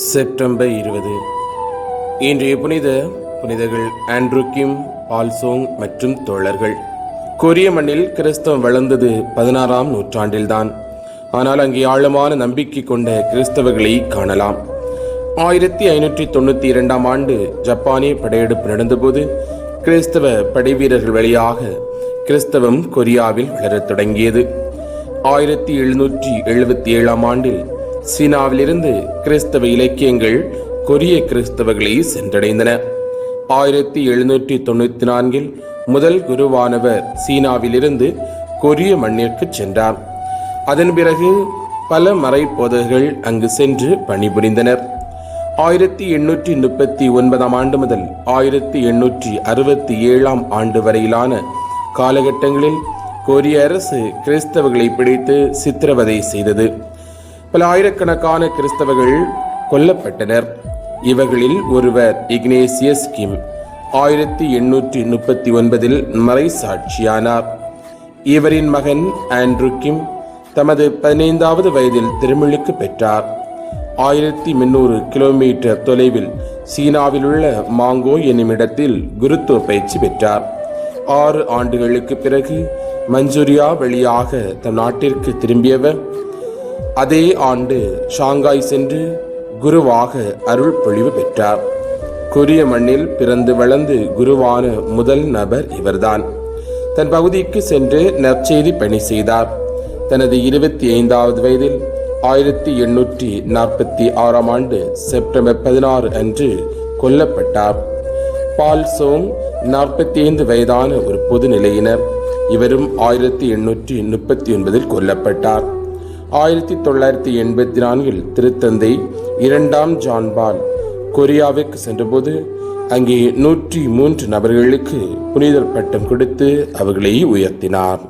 September இருபது. இன்றைய புனித புனிதர்கள் ஆண்ட்ரூ கிம் பால்சோங் மற்றும் தோழர்கள். கொரிய மண்ணில் கிறிஸ்தவம் வளர்ந்தது பதினாறாம் நூற்றாண்டில்தான். ஆனால் அங்கே ஆழமான நம்பிக்கை கொண்ட கிறிஸ்தவர்களை காணலாம். ஆயிரத்தி ஐநூற்றி தொண்ணூற்றி இரண்டாம் ஆண்டு ஜப்பானிய படையெடுப்பு நடந்தபோது கிறிஸ்தவ படைவீரர்கள் வழியாக கிறிஸ்தவம் கொரியாவில் வளரத் தொடங்கியது. ஆயிரத்தி எழுநூற்றி எழுபத்தி ஏழாம் ஆண்டில் சீனாவிலிருந்து கிறிஸ்தவ இலக்கியங்கள் கொரிய கிறிஸ்தவர்களை சென்றடைந்தன. ஆயிரத்தி எழுநூற்றி தொண்ணூற்றி நான்கில் முதல் குருவானவர் சீனாவிலிருந்து கொரிய மண்ணிற்கு சென்றார். அதன் பிறகு பல மறைப்போதர்கள் அங்கு சென்று பணிபுரிந்தனர். ஆயிரத்தி எண்ணூற்றி முப்பத்தி ஒன்பதாம் ஆண்டு முதல் ஆயிரத்தி எண்ணூற்றி அறுபத்தி ஏழாம் ஆண்டு வரையிலான காலகட்டங்களில் கொரிய அரசு கிறிஸ்தவர்களை பிடித்து சித்திரவதை செய்தது. பல ஆயிரக்கணக்கான கிறிஸ்தவர்கள் கொல்லப்பட்டனர். இவர்களில் ஒருவர் இக்னேசியஸ் கிம். ஆயிரத்தி எண்ணூற்றி முப்பத்தி ஒன்பதில் மறைசாட்சியானார். இவரின் மகன் ஆண்ட்ரூ கிம் தமது பதினைந்தாவது வயதில் திருமுழுக்கு பெற்றார். ஆயிரத்தி முன்னூறு கிலோமீட்டர் தொலைவில் சீனாவில் உள்ள மாங்கோ என்னுமிடத்தில் குருத்துவ பயிற்சி பெற்றார். ஆறு ஆண்டுகளுக்கு பிறகு மஞ்சூரியா வழியாக தம் நாட்டிற்கு திரும்பியவர் அதே ஆண்டு ஷாங்காய் சென்று குருவாக அருள் பொழிவு பெற்றார். கொரிய மண்ணில் பிறந்து வளர்ந்து குருவான முதல் நபர் இவர்தான். தன் பகுதிக்கு சென்று நற்செய்தி பணி செய்தார். தனது இருபத்தி ஐந்தாவது வயதில் ஆயிரத்தி எண்ணூற்றி நாற்பத்தி ஆறாம் ஆண்டு செப்டம்பர் பதினாறு அன்று கொல்லப்பட்டார். பால் சோங் நாற்பத்தி ஐந்து வயதான ஒரு பொது நிலையினர். இவரும் ஆயிரத்தி எண்ணூற்றி முப்பத்தி ஒன்பதில் கொல்லப்பட்டார். ஆயிரத்தி தொள்ளாயிரத்தி எண்பத்தி நான்கில் திருத்தந்தை இரண்டாம் ஜான்பால் கொரியாவிற்கு சென்றபோது அங்கே நூற்றி மூன்று நபர்களுக்கு புனிதர் பட்டம் கொடுத்து அவர்களை உயர்த்தினார்.